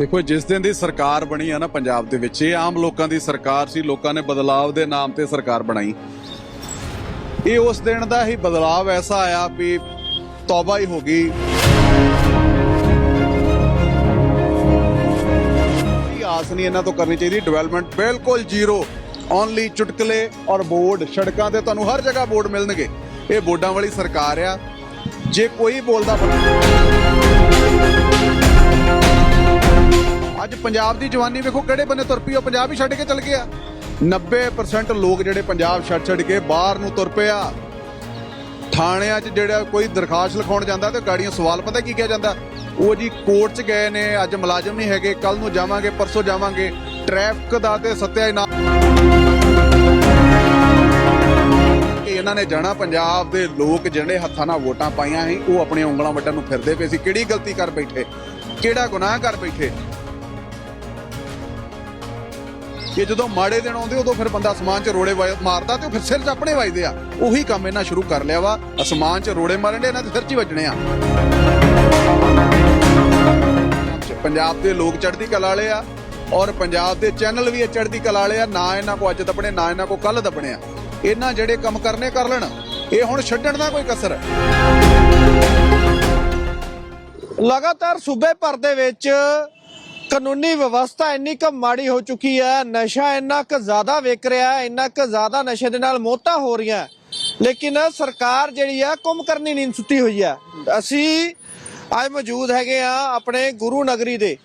ਦੇਖੋ, ਜਿਸ ਦਿਨ ਦੀ ਸਰਕਾਰ ਬਣੀ ਆ ਨਾ ਪੰਜਾਬ ਦੇ ਵਿੱਚ, ਇਹ ਆਮ ਲੋਕਾਂ ਦੀ ਸਰਕਾਰ ਸੀ, ਲੋਕਾਂ ਨੇ ਬਦਲਾਵ ਦੇ ਨਾਮ ਤੇ ਸਰਕਾਰ ਬਣਾਈ। ਇਹ ਉਸ ਦਿਨ ਦਾ ਹੀ ਬਦਲਾਵ ਐਸਾ ਆਇਆ ਵੀ ਤੌਬਾ ਹੀ ਹੋ ਗਈ। ਕੋਈ ਆਸ ਨਹੀਂ ਇਹਨਾਂ ਤੋਂ ਕਰਨੀ ਚਾਹੀਦੀ ਡਿਵੈਲਪਮੈਂਟ ਬਿਲਕੁਲ ਜ਼ੀਰੋ। ਓਨਲੀ ਚੁਟਕਲੇ ਔਰ ਬੋਰਡ, ਸੜਕਾਂ ਤੇ ਤੁਹਾਨੂੰ ਹਰ ਜਗ੍ਹਾ ਬੋਰਡ ਮਿਲਣਗੇ। ਇਹ ਬੋਰਡਾਂ ਵਾਲੀ ਸਰਕਾਰ ਆ। ਜੇ ਕੋਈ ਬੋਲਦਾ ਅੱਜ ਪੰਜਾਬ ਦੀ ਜਵਾਨੀ ਵੇਖੋ ਕਿਹੜੇ ਬੰਨੇ ਤੁਰ ਪਈ ਉਹ ਪੰਜਾਬ ਹੀ ਛੱਡ ਕੇ ਚਲ ਗਿਆ। 90% ਲੋਕ ਜਿਹੜੇ ਪੰਜਾਬ ਛੱਡ ਛੱਡ ਕੇ ਬਾਹਰ ਨੂੰ ਤੁਰ ਪਿਆ ਥਾਣਿਆਂ 'ਚ ਜਿਹੜਾ ਕੋਈ ਦਰਖਾਸਤ ਲਿਖਾਉਣ ਜਾਂਦਾ ਤੇ ਗਾੜੀਆਂ ਸਵਾਲ ਪਤਾ ਕੀ ਕਿਹਾ ਜਾਂਦਾ? ਉਹ ਜੀ ਕੋਰਟ 'ਚ ਗਏ ਨੇ, ਅੱਜ ਮੁਲਾਜ਼ਮ ਨਹੀਂ ਹੈਗੇ ਕੱਲ ਨੂੰ ਜਾਵਾਂਗੇ, ਪਰਸੋਂ ਜਾਵਾਂਗੇ। ਟ੍ਰੈਫਿਕ ਦਾ ਤੇ ਸੱਤਿਆ ਨਾ ਕਿ ਇਹਨਾਂ ਨੇ ਜਾਣਾ, ਪੰਜਾਬ ਦੇ ਲੋਕ ਜਿਹੜੇ ਹੱਥਾਂ ਨਾਲ ਵੋਟਾਂ ਪਾਈਆਂ ਸੀ, ਉਹ ਆਪਣੀਆਂ ਉਂਗਲਾਂ ਵੱਟਣ ਨੂੰ ਫਿਰਦੇ ਪਏ ਸੀ। ਕਿਹੜੀ ਗਲਤੀ ਕਰ ਬੈਠੇ? ਕਿਹੜਾ ਗੁਨਾਹ ਕਰ ਬੈਠੇ? ਕਿ ਜਦੋਂ ਮਾੜੇ ਦਿਨ ਆਉਂਦੇ, ਉਦੋਂ ਫਿਰ ਬੰਦਾ ਅਸਮਾਨ 'ਚ ਰੋੜੇ ਮਾਰਦਾ ਤੇ ਉਹ ਫਿਰ ਸਿਰ 'ਚ ਆਪਣੇ ਵੱਜਦੇ ਆ। ਉਹੀ ਕੰਮ ਇਹਨਾਂ ਸ਼ੁਰੂ ਕਰ ਲਿਆ ਵਾ। ਅਸਮਾਨ 'ਚ ਰੋੜੇ ਮਾਰਨ ਦੇ, ਇਹਨਾਂ ਦੇ ਸਿਰ 'ਚ ਹੀ ਵੱਜਣੇ ਆ। ਪੰਜਾਬ ਦੇ ਲੋਕ ਚੜ੍ਹਦੀ ਕਲਾ ਵਾਲੇ ਆ ਔਰ ਪੰਜਾਬ ਦੇ ਚੈਨਲ ਵੀ ਇਹ ਚੜ੍ਹਦੀ ਕਲਾ ਵਾਲੇ ਆ। ਨਾ ਇਹਨਾਂ ਕੋ ਅੱਜ ਦੱਬਣੇ, ਨਾ ਇਹਨਾਂ ਕੋ ਕੱਲ ਦੱਬਣੇ ਆ। ਇਹਨਾਂ ਜਿਹੜੇ ਕੰਮ ਕਰਨੇ ਕਰ ਲੈਣ, ਇਹ ਹੁਣ ਛੱਡਣ ਦਾ ਕੋਈ ਕਸਰ ਲਗਾਤਾਰ ਸੂਬੇ ਭਰ ਦੇ ਵਿੱਚ ਕਾਨੂੰਨੀ ਵਿਵਸਥਾ ਇੰਨੀ ਕੁ ਮਾੜੀ ਹੋ ਚੁੱਕੀ ਹੈ, ਨਸ਼ਾ ਇੰਨਾ ਕੁ ਜ਼ਿਆਦਾ ਵਿਕ ਰਿਹਾ ਹੈ, ਇੰਨਾ ਕੁ ਜ਼ਿਆਦਾ ਨਸ਼ੇ ਦੇ ਨਾਲ ਮੌਤਾਂ ਹੋ ਰਹੀਆਂ ਲੇਕਿਨ ਸਰਕਾਰ ਜਿਹੜੀ ਆ ਕੁੰਮ ਕਰਨੀ ਨਹੀਂ ਸੁੱਤੀ ਹੋਈ ਹੈ। ਅਸੀਂ ਅੱਜ ਮੌਜੂਦ ਹੈਗੇ ਆ ਆਪਣੇ ਗੁਰੂ ਨਗਰੀ ਦੇ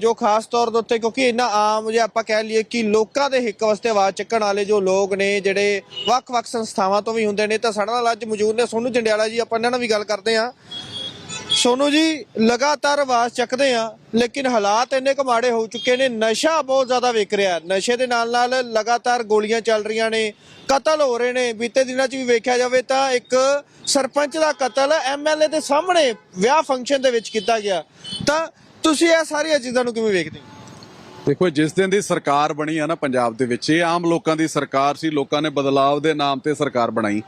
ਜੋ ਖਾਸ ਤੌਰ ਦੇ ਉੱਤੇ ਕਿਉਂਕਿ ਇੰਨਾ ਆਮ ਜੇ ਆਪਾਂ ਕਹਿ ਲਈਏ ਕਿ ਲੋਕਾਂ ਦੇ ਹਿੱਕ ਵਾਸਤੇ ਆਵਾਜ਼ ਚੱਕਣ ਵਾਲੇ ਜੋ ਲੋਕ ਨੇ, ਜਿਹੜੇ ਵੱਖ-ਵੱਖ ਸੰਸਥਾਵਾਂ ਤੋਂ ਵੀ ਹੁੰਦੇ ਨੇ, ਤਾਂ ਸਾਡੇ ਨਾਲ ਅੱਜ ਮੌਜੂਦ ਨੇ ਸੋਨੂ ਜੰਡਿਆਲਾ ਜੀ, ਆਪਾਂ ਇਹਨਾਂ ਨਾਲ ਵੀ ਗੱਲ ਕਰਦੇ ਆ ਸੋਨੂ ਜੀ, ਲਗਾਤਾਰ ਆਵਾਜ਼ ਚੱਕਦੇ ਆ ਲੇਕਿਨ ਹਾਲਾਤ ਇੰਨੇ ਕੁ ਮਾੜੇ ਹੋ ਚੁੱਕੇ ਨੇ, ਨਸ਼ਾ ਬਹੁਤ ਜ਼ਿਆਦਾ ਵਿਕ ਰਿਹਾ ਨਸ਼ੇ ਦੇ ਨਾਲ ਨਾਲ ਲਗਾਤਾਰ ਗੋਲੀਆਂ ਚੱਲ ਰਹੀਆਂ ਨੇ, ਕਤਲ ਹੋ ਰਹੇ ਨੇ। ਬੀਤੇ ਦਿਨਾਂ 'ਚ ਵੀ ਵੇਖਿਆ ਜਾਵੇ ਤਾਂ ਇੱਕ ਸਰਪੰਚ ਦਾ ਕਤਲ ਐਮਐਲਏ ਦੇ ਸਾਹਮਣੇ ਵਿਆਹ ਫੰਕਸ਼ਨ ਦੇ ਵਿੱਚ ਕੀਤਾ ਗਿਆ। ਤਾਂ ਤੁਸੀਂ ਇਹ ਸਾਰੀਆਂ ਚੀਜ਼ਾਂ ਨੂੰ ਕਿਵੇਂ ਵੇਖਦੇ ਹੋ? ਦੇਖੋ, ਜਿਸ ਦਿਨ ਦੀ ਸਰਕਾਰ ਬਣੀ ਆ ਨਾ ਪੰਜਾਬ ਦੇ ਵਿੱਚ, ਇਹ ਆਮ ਲੋਕਾਂ ਦੀ ਸਰਕਾਰ ਸੀ, ਲੋਕਾਂ ਨੇ ਬਦਲਾਵ ਦੇ ਨਾਮ ਤੇ ਸਰਕਾਰ ਬਣਾਈ।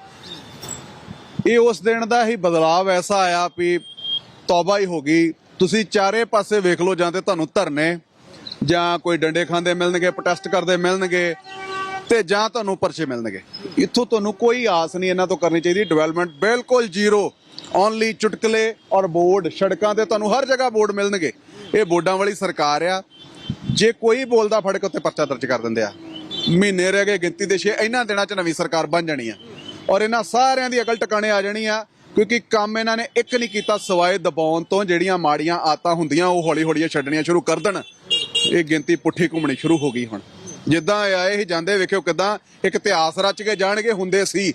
ਇਹ ਉਸ ਦਿਨ ਦਾ ਹੀ ਬਦਲਾਵ ਐਸਾ ਆਇਆ ਵੀ ਤੌਬਾ ਹੀ ਹੋ ਗਈ। ਤੁਸੀਂ ਚਾਰੇ ਪਾਸੇ ਵੇਖ ਲਓ ਜਾਂ ਤੇ ਤੁਹਾਨੂੰ ਧਰਨੇ ਜਾਂ ਕੋਈ ਡੰਡੇ ਖਾਂਦੇ ਮਿਲਣਗੇ ਪ੍ਰੋਟੈਸਟ ਕਰਦੇ ਮਿਲਣਗੇ ਤੇ ਜਾਂ ਤੁਹਾਨੂੰ ਪਰਚੇ ਮਿਲਣਗੇ। ਇੱਥੋਂ ਤੁਹਾਨੂੰ ਕੋਈ ਆਸ ਨਹੀਂ ਇਹਨਾਂ ਤੋਂ ਕਰਨੀ ਚਾਹੀਦੀ। ਡਿਵੈਲਪਮੈਂਟ ਬਿਲਕੁਲ ਜ਼ੀਰੋ। ਓਨਲੀ ਚੁਟਕਲੇ ਔਰ ਬੋਰਡ। ਸੜਕਾਂ ਤੇ ਤੁਹਾਨੂੰ ਹਰ ਜਗ੍ਹਾ ਬੋਰਡ ਮਿਲਣਗੇ। ਇਹ ਬੋਰਡਾਂ ਵਾਲੀ ਸਰਕਾਰ ਆ। ਜੇ ਕੋਈ ਬੋਲਦਾ ਫੜ ਕੇ ਉੱਤੇ ਪਰਚਾ ਦਰਜ ਕਰ ਦਿੰਦੇ ਆ। ਮਹੀਨੇ ਰਹਿ ਗਏ, ਗਿਣਤੀ ਦੇ ਛੇ, ਇਹਨਾਂ ਦਿਨਾਂ 'ਚ ਨਵੀਂ ਸਰਕਾਰ ਬਣ ਜਾਣੀ ਆ। ਔਰ ਇਹਨਾਂ ਸਾਰਿਆਂ ਦੀ ਅਕਲ ਟਿਕਾਣੇ ਆ ਜਾਣੀ ਆ। ਕਿਉਂਕਿ ਕੰਮ ਇਹਨਾਂ ਨੇ ਇੱਕ ਨਹੀਂ ਕੀਤਾ ਸਵਾਏ ਦਬਾਉਣ ਤੋਂ ਜਿਹੜੀਆਂ ਮਾੜੀਆਂ ਆਤਾਂ ਹੁੰਦੀਆਂ, ਉਹ ਹੌਲੀ ਹੌਲੀ ਛੱਡਣੀਆਂ ਸ਼ੁਰੂ ਕਰ ਦੇਣ। ਇਹ ਗਿਣਤੀ ਪੁੱਠੀ ਘੁੰਮਣੀ ਸ਼ੁਰੂ ਹੋ ਗਈ ਹੁਣ। ਜਿੱਦਾਂ ਆਏ ਹੀ ਜਾਂਦੇ ਵੇਖਿਓ ਕਿਦਾਂ ਇੱਕ ਇਤਿਹਾਸ ਰਚ ਕੇ ਜਾਣਗੇ ਹੁੰਦੇ ਸੀ।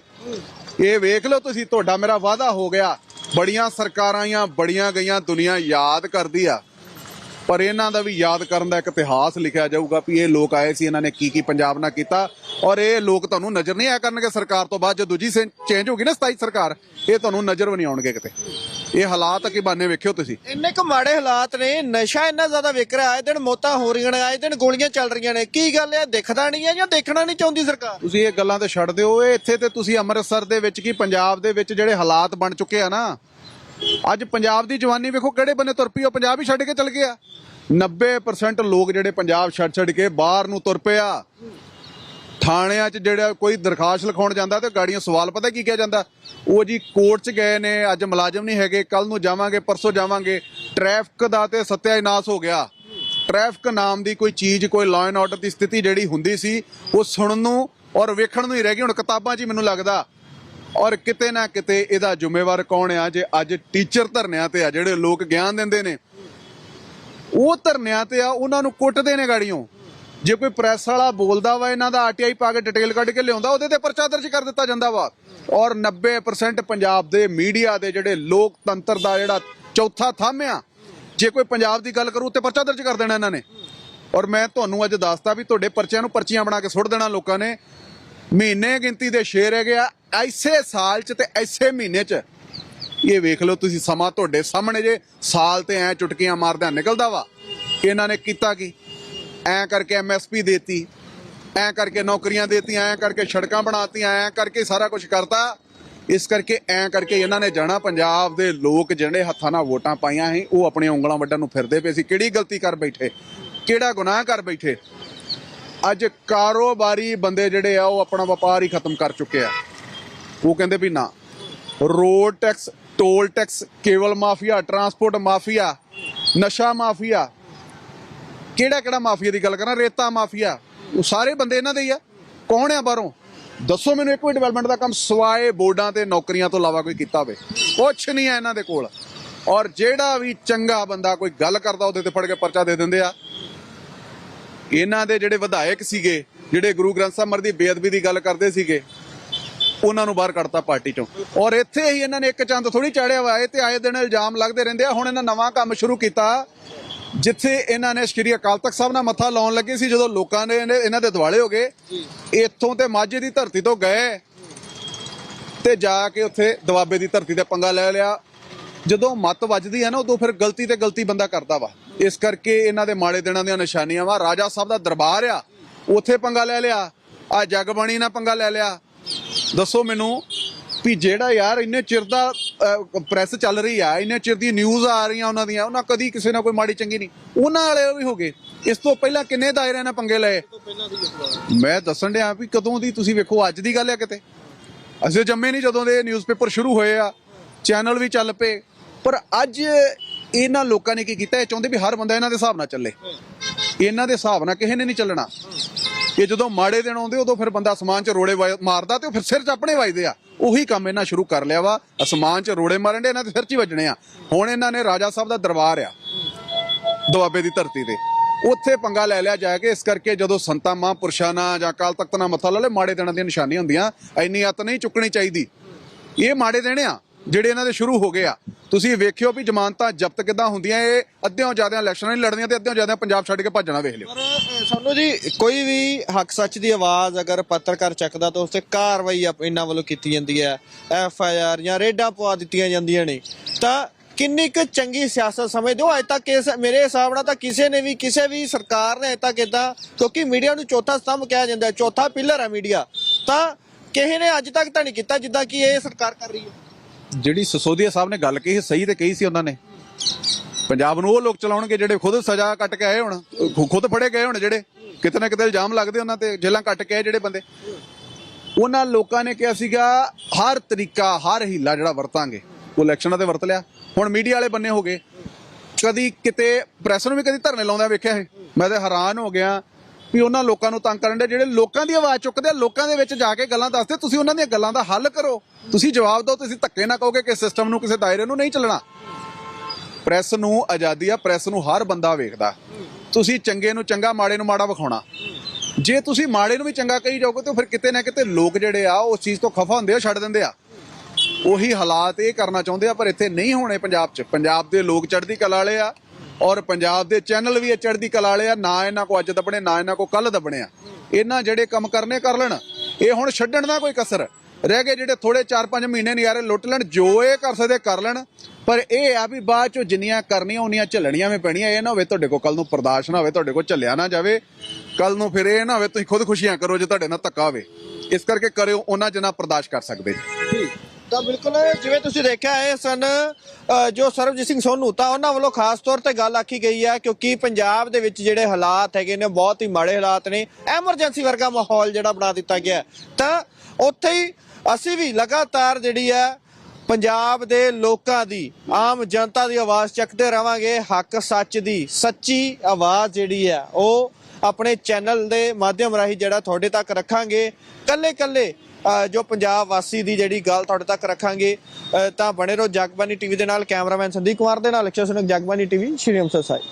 ਇਹ ਵੇਖ ਲਓ ਤੁਸੀਂ, ਤੁਹਾਡਾ ਮੇਰਾ ਵਾਅਦਾ ਹੋ ਗਿਆ। ਬੜੀਆਂ ਸਰਕਾਰਾਂ ਆਈਆਂ, ਬੜੀਆਂ ਗਈਆਂ, ਦੁਨੀਆ ਯਾਦ ਕਰਦੀ ਆ। ਪਰ ਇਹਨਾਂ ਦਾ ਵੀ ਯਾਦ ਕਰਨ ਦਾ ਇੱਕ ਇਤਿਹਾਸ ਲਿਖਿਆ ਜਾਊਗਾ ਵੀ ਇਹ ਲੋਕ ਆਏ ਸੀ ਇਹਨਾਂ ਨੇ ਕੀ ਕੀ ਪੰਜਾਬ ਨਾਲ ਕੀਤਾ ਔਰ ਇਹ ਲੋਕ ਤੁਹਾਨੂੰ ਨਜ਼ਰ ਨਹੀਂ ਆਇਆ ਕਰਨਗੇ ਸਰਕਾਰ ਤੋਂ ਬਾਅਦ ਜੇ ਦੂਜੀ ਚੇਂਜ ਹੋ ਗਈ ਨਾ ਸਤਾਈ ਸਰਕਾਰ ਇਹ ਤੁਹਾਨੂੰ ਨਜ਼ਰ ਵੀ ਨਹੀਂ ਆਉਣਗੇ ਕਿਤੇ। ਇਹ ਹਾਲਾਤ ਕੀ ਬਾਨੇ ਵੇਖਿਓ ਤੁਸੀਂ। ਇੰਨੇ ਕੁ ਮਾੜੇ ਹਾਲਾਤ ਨੇ ਨਸ਼ਾ ਇੰਨਾ ਜ਼ਿਆਦਾ ਵਿਕ ਰਿਹਾ ਆਏ ਦਿਨ ਮੌਤਾਂ ਹੋ ਰਹੀਆਂ ਨੇ ਆਏ ਦਿਨ ਗੋਲੀਆਂ ਚੱਲ ਰਹੀਆਂ ਨੇ ਕੀ ਗੱਲ ਹੈ ਦਿਖਦਾ ਨਹੀਂ ਹੈ ਜਾਂ ਦੇਖਣਾ ਨਹੀਂ ਚਾਹੁੰਦੀ ਸਰਕਾਰ? ਤੁਸੀਂ ਇਹ ਗੱਲਾਂ ਤੇ ਛੱਡ ਦਿਓ ਇਹ ਇੱਥੇ ਤੇ ਤੁਸੀਂ ਅੰਮ੍ਰਿਤਸਰ ਦੇ ਵਿੱਚ ਕੀ ਪੰਜਾਬ ਦੇ ਵਿੱਚ ਜਿਹੜੇ ਹਾਲਾਤ ਬਣ ਚੁੱਕੇ ਆ ਨਾ ਅੱਜ ਪੰਜਾਬ ਦੀ ਜਵਾਨੀ ਵੇਖੋ ਕਿਹੜੇ ਬੰਨੇ ਤੁਰ ਪਈ ਉਹ ਪੰਜਾਬ ਹੀ ਛੱਡ ਕੇ ਚਲ ਗਿਆ। 90% ਲੋਕ ਜਿਹੜੇ ਪੰਜਾਬ ਛੱਡ ਛੱਡ ਕੇ ਬਾਹਰ ਨੂੰ ਤੁਰ ਪਿਆ ਥਾਣਿਆਂ 'ਚ ਜਿਹੜਾ ਕੋਈ ਦਰਖਾਸਤ ਲਿਖਾਉਣ ਜਾਂਦਾ ਤੇ ਗਾੜੀਆਂ ਸਵਾਲ ਪਤਾ ਕੀ ਕਿਹਾ ਜਾਂਦਾ? ਉਹ ਜੀ ਕੋਰਟ 'ਚ ਗਏ ਨੇ, ਅੱਜ ਮੁਲਾਜ਼ਮ ਨਹੀਂ ਹੈਗੇ ਕੱਲ ਨੂੰ ਜਾਵਾਂਗੇ, ਪਰਸੋਂ ਜਾਵਾਂਗੇ। ਟ੍ਰੈਫਿਕ ਦਾ ਤੇ ਸੱਤਿਆਨਾਸ਼ ਹੋ ਗਿਆ। ਟ੍ਰੈਫਿਕ ਨਾਮ ਦੀ ਕੋਈ ਚੀਜ਼, ਕੋਈ ਲਾਅ ਐਂਡ ਆਰਡਰ ਦੀ ਸਥਿਤੀ ਜਿਹੜੀ ਹੁੰਦੀ ਸੀ, ਉਹ ਸੁਣਨ ਨੂੰ ਔਰ ਵੇਖਣ ਨੂੰ ਹੀ ਰਹਿ ਗਈ। ਹੁਣ ਕਿਤਾਬਾਂ 'ਚ ਹੀ ਮੈਨੂੰ ਲੱਗਦਾ ਔਰ ਕਿਤੇ ਨਾ ਕਿਤੇ ਇਹਦਾ ਜ਼ਿੰਮੇਵਾਰ ਕੌਣ ਆ? ਜੇ ਅੱਜ ਟੀਚਰ ਧਰਨਿਆਂ ਤੇ ਆ, ਜਿਹੜੇ ਲੋਕ ਗਿਆਨ ਦਿੰਦੇ ਨੇ, ਉਹ ਧਰਨਿਆਂ ਤੇ ਆ, ਉਹਨਾਂ ਨੂੰ ਕੁੱਟਦੇ ਨੇ ਗਾੜੀਆਂ ਜੇ ਕੋਈ ਪ੍ਰੈਸ ਵਾਲਾ ਬੋਲਦਾ ਵਾ, ਇਹਨਾਂ ਦਾ ਆਰਟੀਆਈ ਪਾ ਕੇ ਡਿਟੇਲ ਕੱਢ ਕੇ ਲਿਆਉਂਦਾ, ਉਹਦੇ ਤੇ ਪਰਚਾ ਦਰਜ ਕਰ ਦਿੱਤਾ ਜਾਂਦਾ ਵਾ। ਔਰ 90% ਪੰਜਾਬ ਦੇ ਮੀਡੀਆ ਦੇ ਜਿਹੜੇ ਲੋਕਤੰਤਰ ਦਾ ਜਿਹੜਾ ਚੌਥਾ ਥੰਮ ਆ, ਜੇ ਕੋਈ ਪੰਜਾਬ ਦੀ ਗੱਲ ਕਰੂ ਤੇ ਪਰਚਾ ਦਰਜ ਕਰ ਦੇਣਾ ਇਹਨਾਂ ਨੇ। ਔਰ ਮੈਂ ਤੁਹਾਨੂੰ ਅੱਜ ਦੱਸਦਾ ਵੀ ਤੁਹਾਡੇ ਪਰਚਿਆਂ ਨੂੰ ਪਰਚੀਆਂ ਬਣਾ ਕੇ ਸੁੱਟ ਦੇਣਾ ਲੋਕਾਂ ਨੇ। ਮਹੀਨੇ ਗਿਣਤੀ ਦੇ ਸ਼ੇਰ ਹੈਗੇ ਆ ਐਸੇ ਸਾਲ 'ਚ ਤੇ ਐਸੇ ਮਹੀਨੇ 'ਚ। ਇਹ ਵੇਖ ਲਓ ਤੁਸੀਂ ਸਮਾਂ ਤੁਹਾਡੇ ਸਾਹਮਣੇ ਜੇ। ਸਾਲ ਤੇ ਐ ਚੁਟਕੀਆਂ ਮਾਰਦਿਆਂ ਨਿਕਲਦਾ ਵਾ। ਇਹਨਾਂ ਨੇ ਕੀਤਾ ਕੀ? ਐ ਕਰਕੇ ਐਮਐਸਪੀ ਦੇਤੀ। ਐ ਕਰਕੇ ਨੌਕਰੀਆਂ ਦੇਤੀਆਂ। ਐ ਕਰਕੇ ਸੜਕਾਂ ਬਣਾਤੀਆਂ। ਐ ਕਰਕੇ ਸਾਰਾ ਕੁਝ ਕਰਤਾ। ਇਸ ਕਰਕੇ ਐ ਕਰਕੇ ਇਹਨਾਂ ਨੇ ਜਾਣਾ ਪੰਜਾਬ ਦੇ ਲੋਕ ਜਿਹੜੇ ਹੱਥਾਂ ਨਾਲ ਵੋਟਾਂ ਪਾਈਆਂ ਸੀ, ਉਹ ਆਪਣੀਆਂ ਉਂਗਲਾਂ ਵੱਢਣ ਨੂੰ ਫਿਰਦੇ ਪਏ ਸੀ। ਕਿਹੜੀ ਗਲਤੀ ਕਰ ਬੈਠੇ? ਕਿਹੜਾ ਗੁਨਾਹ ਕਰ ਬੈਠੇ? ਅੱਜ ਕਾਰੋਬਾਰੀ ਬੰਦੇ ਜਿਹੜੇ ਆ, ਉਹ ਆਪਣਾ ਵਪਾਰ ਹੀ ਖਤਮ ਕਰ ਚੁੱਕੇ ਆ। ਉਹ ਕਹਿੰਦੇ ਵੀ ਨਾ road tax toll tax cable mafia transport mafia ਨਸ਼ਾ ਮਾਫੀਆ ਕਿਹੜਾ ਕਿਹੜਾ ਮਾਫੀਆ ਦੀ ਗੱਲ ਕਰਾਂ, ਰੇਤਾ ਮਾਫੀਆ ਉਹ ਸਾਰੇ ਬੰਦੇ ਇਹਨਾਂ ਦੇ ਹੀ ਆ। ਕੌਣ ਆ ਬਾਹਰੋਂ? ਦੱਸੋ ਮੈਨੂੰ ਇੱਕ ਵੀ ਡਿਵੈਲਪਮੈਂਟ ਦਾ ਕੰਮ, ਸਵਾਏ ਬੋਰਡਾਂ ਤੇ ਨੌਕਰੀਆਂ ਤੋਂ ਇਲਾਵਾ ਕੋਈ ਕੀਤਾ ਹੋਵੇ। ਕੁਛ ਨਹੀਂ ਹੈ ਇਹਨਾਂ ਦੇ ਕੋਲ। ਔਰ ਜਿਹੜਾ ਵੀ ਚੰਗਾ ਬੰਦਾ ਕੋਈ ਗੱਲ ਕਰਦਾ, ਉਹਦੇ ਤੇ ਫੜ ਕੇ ਪਰਚਾ ਦੇ ਦਿੰਦੇ ਆ। ਇਹਨਾਂ ਦੇ ਜਿਹੜੇ ਵਿਧਾਇਕ ਸੀਗੇ, ਜਿਹੜੇ ਗੁਰੂ ਗ੍ਰੰਥ ਸਾਹਿਬ ਮਰ ਦੀ ਬੇਅਦਬੀ ਦੀ ਗੱਲ ਕਰਦੇ ਸੀਗੇ ਉਹਨਾਂ ਨੂੰ ਬਾਹਰ ਕੱਢਤਾ ਪਾਰਟੀ ਚੋਂ। ਔਰ ਇੱਥੇ ਹੀ ਇਹਨਾਂ ਨੇ ਇੱਕ ਚੰਦ ਥੋੜੀ ਚੜਿਆ ਵਾ, ਇਹ ਤੇ ਆਏ ਦਿਨ ਇਲਜ਼ਾਮ ਲੱਗਦੇ ਰਹਿੰਦੇ ਆ। ਹੁਣ ਇਹਨਾਂ ਨਵਾਂ ਕੰਮ ਸ਼ੁਰੂ ਕੀਤਾ, ਜਿੱਥੇ ਇਹਨਾਂ ਨੇ ਸ਼੍ਰੀ ਅਕਾਲ ਤਖਤ ਸਾਹਿਬ ਨਾਲ ਮੱਥਾ ਲਾਉਣ ਲੱਗੇ ਸੀ, ਜਦੋਂ ਲੋਕਾਂ ਨੇ ਇਹਨਾਂ ਦੇ ਦਿਵਾਲੇ ਹੋ ਗਏ। ਇੱਥੋਂ ਤੇ ਮਾਝੇ ਦੀ ਧਰਤੀ ਤੋਂ ਗਏ ਤੇ ਜਾ ਕੇ ਉੱਥੇ ਦਵਾਬੇ ਦੀ ਧਰਤੀ ਤੇ ਪੰਗਾ ਲੈ ਲਿਆ। ਜਦੋਂ ਮੱਤ ਵੱਜਦੀ ਹੈ ਨਾ, ਉਦੋਂ ਫਿਰ ਗਲਤੀ ਤੇ ਗਲਤੀ ਬੰਦਾ ਕਰਦਾ ਵਾ। ਇਸ ਕਰਕੇ ਇਹਨਾਂ ਦੇ ਮਾੜੇ ਦਿਨਾਂ ਦੀਆਂ ਨਿਸ਼ਾਨੀਆਂ ਵਾ। ਰਾਜਾ ਸਾਹਿਬ ਦਾ ਦਰਬਾਰ ਆ, ਉੱਥੇ ਪੰਗਾ ਲੈ ਲਿਆ। ਆ ਜਗਬਾਣੀ ਨਾਲ ਪੰਗਾ ਲੈ ਲਿਆ। ਦੱਸੋ ਮੈਨੂੰ ਵੀ ਜਿਹੜਾ ਯਾਰ ਇੰਨੇ ਚਿਰ ਦਾ ਪ੍ਰੈਸ ਚੱਲ ਰਹੀ ਆ, ਇੰਨੇ ਚਿਰ ਦੀ ਨਿਊਜ਼ ਆ ਰਹੀਆਂ ਉਹਨਾਂ ਦੀਆਂ, ਉਹਨਾਂ ਕਦੀ ਕਿਸੇ ਨਾਲ ਕੋਈ ਮਾੜੀ ਚੰਗੀ ਨਹੀਂ। ਉਹਨਾਂ ਵਾਲੇ ਵੀ ਹੋ ਗਏ। ਇਸ ਤੋਂ ਪਹਿਲਾਂ ਕਿੰਨੇ ਦਾਇਰਿਆਂ ਨਾਲ ਪੰਗੇ ਲਏ? ਮੈਂ ਦੱਸਣ ਡਿਆ ਵੀ ਕਦੋਂ ਦੀ ਤੁਸੀਂ ਵੇਖੋ, ਅੱਜ ਦੀ ਗੱਲ ਆ ਕਿਤੇ। ਅਸੀਂ ਜੰਮੇ ਨਹੀਂ ਜਦੋਂ ਦੇ ਨਿਊਜ਼ਪੇਪਰ ਸ਼ੁਰੂ ਹੋਏ ਆ ਚੈਨਲ ਵੀ ਚੱਲ ਪਏ। ਪਰ ਅੱਜ ਇਹਨਾਂ ਲੋਕਾਂ ਨੇ ਕੀ ਕੀਤਾ? ਇਹ ਚਾਹੁੰਦੇ ਵੀ ਹਰ ਬੰਦਾ ਇਹਨਾਂ ਦੇ ਹਿਸਾਬ ਨਾਲ ਚੱਲੇ। ਇਹਨਾਂ ਦੇ ਹਿਸਾਬ ਨਾਲ ਕਿਸੇ ਨੇ ਨਹੀਂ ਚੱਲਣਾ। ਇਹ ਜਦੋਂ ਮਾੜੇ ਦਿਨ ਆਉਂਦੇ, ਉਦੋਂ ਫਿਰ ਬੰਦਾ ਅਸਮਾਨ 'ਚ ਰੋੜੇ ਵਾ- ਮਾਰਦਾ ਤੇ ਉਹ ਫਿਰ ਸਿਰ 'ਚ ਆਪਣੇ ਵੱਜਦੇ ਆ। ਉਹੀ ਕੰਮ ਇਹਨਾਂ ਸ਼ੁਰੂ ਕਰ ਲਿਆ ਵਾ। ਅਸਮਾਨ 'ਚ ਰੋੜੇ ਮਾਰਨ ਦੇ ਇਹਨਾਂ ਦੇ ਸਿਰ 'ਚ ਹੀ ਵੱਜਣੇ ਆ। ਹੁਣ ਇਹਨਾਂ ਨੇ ਰਾਜਾ ਸਾਹਿਬ ਦਾ ਦਰਬਾਰ ਆ, ਦੁਆਬੇ ਦੀ ਧਰਤੀ ਤੇ। ਉੱਥੇ ਪੰਗਾ ਲੈ ਲਿਆ ਜਾ ਕੇ, ਇਸ ਕਰਕੇ ਜਦੋਂ ਸੰਤਾਂ ਮਹਾਂਪੁਰਸ਼ਾਂ ਨਾਲ ਜਾਂ ਅਕਾਲ ਤਖਤ ਨਾਲ ਮੱਥਾ ਲਾ ਲੇ, ਮਾੜੇ ਦਿਨਾਂ ਦੀਆਂ ਨਿਸ਼ਾਨੀਆਂ ਹੁੰਦੀਆਂ। ਇੰਨੀ ਅੱਤ ਨਹੀਂ ਚੁੱਕਣੀ ਚਾਹੀਦੀ। ਇਹ ਮਾੜੇ ਦਿਨ ਆ। ਜਿਹੜੇ ਇਹਨਾਂ ਦੇ ਸ਼ੁਰੂ ਹੋ ਗਏ ਆ। ਤੁਸੀਂ ਵੇਖਿਓ ਵੀ ਜ਼ਮਾਨਤਾਂ ਜ਼ਬਤ ਕਿਦਾਂ ਹੁੰਦੀਆਂ, ਇਹ ਅੱਧਿਓਂ ਜ਼ਿਆਦਾ ਇਲੈਕਸ਼ਨਾਂ ਨਹੀਂ ਲੜਨੀਆਂ ਤੇ ਅੱਧਿਓਂ ਜ਼ਿਆਦਾ ਪੰਜਾਬ ਛੱਡ ਕੇ ਭੱਜਣਾ ਵੇਖ ਲਿਓ। ਪਰ ਸਾਨੂੰ ਜੀ, ਕੋਈ ਵੀ ਹੱਕ ਸੱਚ ਦੀ ਆਵਾਜ਼ ਅਗਰ ਪੱਤਰਕਾਰ ਚੱਕਦਾ ਤਾਂ ਉਸ ਤੇ ਕਾਰਵਾਈ ਇਹਨਾਂ ਵੱਲੋਂ ਕੀਤੀ ਜਾਂਦੀ ਹੈ। ਐਫ ਆਈ ਆਰ ਜਾਂ ਰੇਡਾਂ ਪਵਾ ਦਿੱਤੀਆਂ ਜਾਂਦੀਆਂ ਨੇ। ਤਾਂ ਕਿੰਨੀ ਕੁ ਚੰਗੀ ਸਿਆਸਤ ਸਮਝਦੇ ਹੋ? ਅਜੇ ਤੱਕ ਇਸ, ਮੇਰੇ ਹਿਸਾਬ ਨਾਲ ਤਾਂ ਕਿਸੇ ਨੇ ਵੀ, ਕਿਸੇ ਵੀ ਸਰਕਾਰ ਨੇ ਅਜੇ ਤੱਕ ਇਦਾਂ ਕਿਉਂਕਿ ਮੀਡੀਆ ਨੂੰ ਚੌਥਾ ਸਤੰਭ ਕਿਹਾ ਜਾਂਦਾ ਚੌਥਾ ਪਿਲਰ ਹੈ ਮੀਡੀਆ। ਤਾਂ ਕਿਸੇ ਨੇ ਅੱਜ ਤੱਕ ਤਾਂ ਨਹੀਂ ਕੀਤਾ, ਜਿੱਦਾਂ ਕਿ ਇਹ ਸਰਕਾਰ ਕਰ ਰਹੀ ਹੈ। ਜਿਹੜੀ ਸਸੋਦੀਆ ਸਾਹਿਬ ਨੇ ਗੱਲ ਕਹੀ ਸਹੀ ਤੇ ਕਹੀ ਸੀ ਉਹਨਾਂ ਨੇ। ਪੰਜਾਬ ਨੂੰ ਉਹ ਲੋਕ ਚਲਾਉਣਗੇ ਜਿਹੜੇ ਖੁਦ ਸਜ਼ਾ ਕੱਟ ਕੇ ਆਏ ਹੁਣ ਖੁਦ ਫੜੇ ਗਏ ਹੁਣ ਜਿਹੜੇ, ਕਿਤੇ ਨਾ ਕਿਤੇ ਇਲਜ਼ਾਮ ਲੱਗਦੇ ਉਹਨਾਂ ਤੇ ਜੇਲਾਂ ਕੱਟ ਕੇ ਆਏ ਜਿਹੜੇ ਬੰਦੇ। ਉਹਨਾਂ ਲੋਕਾਂ ਨੇ ਕਿਹਾ ਸੀਗਾ, ਹਰ ਤਰੀਕਾ, ਹਰ ਹੀਲਾ ਜਿਹੜਾ ਵਰਤਾਂਗੇ, ਉਹ ਇਲੈਕਸ਼ਨਾਂ ਤੇ ਵਰਤ ਲਿਆ। ਹੁਣ ਮੀਡੀਆ ਵਾਲੇ ਬੰਨੇ ਹੋ ਗਏ। ਕਦੀ ਕਿਤੇ, ਪ੍ਰੈਸ ਨੂੰ ਵੀ ਕਦੀ ਧਰਨੇ ਲਾਉਂਦਾ ਵੇਖਿਆ ਇਹ। ਮੈਂ ਤਾਂ ਹੈਰਾਨ ਹੋ ਗਿਆ ਵੀ ਉਹਨਾਂ ਲੋਕਾਂ ਨੂੰ ਤੰਗ ਕਰਨ ਦੇ, ਜਿਹੜੇ ਲੋਕਾਂ ਦੀ ਆਵਾਜ਼ ਚੁੱਕਦੇ ਆ, ਲੋਕਾਂ ਦੇ ਵਿੱਚ ਜਾ ਕੇ ਗੱਲਾਂ ਦੱਸਦੇ, ਤੁਸੀਂ ਉਹਨਾਂ ਦੀਆਂ ਗੱਲਾਂ ਦਾ ਹੱਲ ਕਰੋ। ਤੁਸੀਂ ਜਵਾਬ ਦਿਓ, ਤੁਸੀਂ ਧੱਕੇ ਨਾ ਕਹੋਗੇ ਕਿ ਸਿਸਟਮ ਨੂੰ ਕਿਸੇ ਦਾਇਰੇ ਨੂੰ ਨਹੀਂ ਚੱਲਣਾ। ਪ੍ਰੈਸ ਨੂੰ ਆਜ਼ਾਦੀ ਆ, ਪ੍ਰੈਸ ਨੂੰ ਹਰ ਬੰਦਾ ਵੇਖਦਾ। ਤੁਸੀਂ ਚੰਗੇ ਨੂੰ ਚੰਗਾ, ਮਾੜੇ ਨੂੰ ਮਾੜਾ ਵਿਖਾਉਣਾ। ਜੇ ਤੁਸੀਂ ਮਾੜੇ ਨੂੰ ਵੀ ਚੰਗਾ ਕਹੀ ਜਾਓਗੇ, ਤਾਂ ਫਿਰ ਕਿਤੇ ਨਾ ਕਿਤੇ ਲੋਕ ਜਿਹੜੇ ਆ ਉਸ ਚੀਜ਼ ਤੋਂ ਖਫਾ ਹੁੰਦੇ ਆ, ਛੱਡ ਦਿੰਦੇ ਆ। ਉਹੀ ਹਾਲਾਤ ਇਹ ਕਰਨਾ ਚਾਹੁੰਦੇ ਆ, ਪਰ ਇੱਥੇ ਨਹੀਂ ਹੋਣੇ ਪੰਜਾਬ 'ਚ। ਪੰਜਾਬ ਦੇ ਲੋਕ ਚੜ੍ਹਦੀ ਕਲਾ ਵਾਲੇ ਆ। ਔਰ ਪੰਜਾਬ ਦੇ ਚੈਨਲ ਵੀ ਇਹ ਚੜ੍ਹਦੀ ਕਲਾ ਵਾਲੇ ਆ, ਨਾ ਇਹਨਾਂ ਕੋ ਅੱਜ ਦੱਬਣੇ, ਨਾ ਇਹਨਾਂ ਕੋ ਕੱਲ ਦੱਬਣੇ ਆ। ਇਹਨਾਂ ਜਿਹੜੇ ਕੰਮ ਕਰਨੇ ਕਰ ਲੈਣ, ਇਹ ਹੁਣ ਛੱਡਣ ਦਾ ਕੋਈ ਕਸਰ। ਰਹਿ ਗਏ ਜਿਹੜੇ ਥੋੜੇ 4-5 ਮਹੀਨੇ ਨਹੀਂ ਨਜ਼ਾਰੇ ਲੁੱਟ ਲੈਣ, ਜੋ ਇਹ ਕਰ ਸਕਦੇ ਕਰ ਲੈਣ। ਪਰ ਇਹ ਆ ਵੀ ਬਾਅਦ ਚੋਂ ਜਿੰਨੀਆਂ ਕਰਨੀਆਂ ਉਹਨੀਆਂ ਝੱਲਣੀਆਂ ਵੀ ਪੈਣੀਆਂ। ਇਹ ਨਾ ਹੋਵੇ ਤੁਹਾਡੇ ਕੋਲ ਕੱਲ ਨੂੰ ਬਰਦਾਸ਼ਤ ਨਾ ਹੋਵੇ, ਤੁਹਾਡੇ ਕੋਲ ਝੱਲਿਆ ਨਾ ਜਾਵੇ। ਕੱਲ ਨੂੰ ਫਿਰ ਇਹ ਨਾ ਹੋਵੇ, ਤੁਸੀਂ ਖੁਦ ਖੁਸ਼ੀਆਂ ਕਰੋ ਜੇ ਤੁਹਾਡੇ ਨਾਲ ਧੱਕਾ ਹੋਵੇ। ਇਸ ਕਰਕੇ ਕਰਿਓ, ਉਹਨਾਂ ਜਿੰਨਾ ਬਰਦਾਸ਼ਤ ਕਰ ਸਕਦੇ ਜੀ। ਤਾਂ ਬਿਲਕੁਲ, ਜਿਵੇਂ ਤੁਸੀਂ ਦੇਖਿਆ, ਇਹ ਸਨ ਜੋ ਸਰਬਜੀਤ ਸਿੰਘ ਸੋਨੂ ਤਾਂ ਉਹਨਾਂ ਵੱਲੋਂ ਖਾਸ ਤੌਰ ਤੇ ਗੱਲ ਆਖੀ ਗਈ ਹੈ, ਕਿਉਂਕਿ ਪੰਜਾਬ ਦੇ ਵਿੱਚ ਜਿਹੜੇ ਹਾਲਾਤ ਹੈਗੇ ਨੇ, ਬਹੁਤ ਹੀ ਮਾੜੇ ਹਾਲਾਤ ਨੇ, ਐਮਰਜੈਂਸੀ ਵਰਗਾ ਮਾਹੌਲ ਜਿਹੜਾ ਬਣਾ ਦਿੱਤਾ ਗਿਆ ਤਾਂ ਉੱਥੇ ਹੀ ਅਸੀਂ ਵੀ ਲਗਾਤਾਰ ਜਿਹੜੀ ਹੈ, ਪੰਜਾਬ ਦੇ ਲੋਕਾਂ ਦੀ, ਆਮ ਜਨਤਾ ਦੀ ਆਵਾਜ਼ ਚੱਕਦੇ ਰਵਾਂਗੇ। ਹੱਕ ਸੱਚ ਦੀ ਸੱਚੀ ਆਵਾਜ਼ ਜਿਹੜੀ ਹੈ, ਉਹ ਆਪਣੇ ਚੈਨਲ ਦੇ ਮਾਧਿਅਮ ਰਾਹੀਂ ਜਿਹੜਾ ਤੁਹਾਡੇ ਤੱਕ ਰੱਖਾਂਗੇ। ਕੱਲੇ ਕੱਲੇ ਜੋ ਪੰਜਾਬ ਵਾਸੀ ਦੀ ਜਿਹੜੀ ਗੱਲ ਤੁਹਾਡੇ ਤੱਕ ਰੱਖਾਂਗੇ ਤਾਂ ਬਣੇ ਰਹੋ ਜਗਬਾਨੀ ਟੀਵੀ ਦੇ ਨਾਲ, ਕੈਮਰਾਮੈਨ ਸੰਦੀਪ ਕੁਮਾਰ ਦੇ ਨਾਲ ਅਕਸ਼ਰ ਸੁਨਕ ਜਗਬਾਨੀ ਟੀਵੀ, ਸ਼੍ਰੀ ਅੰਮ੍ਰਿਤਸਰ ਸਾਹਿਬ।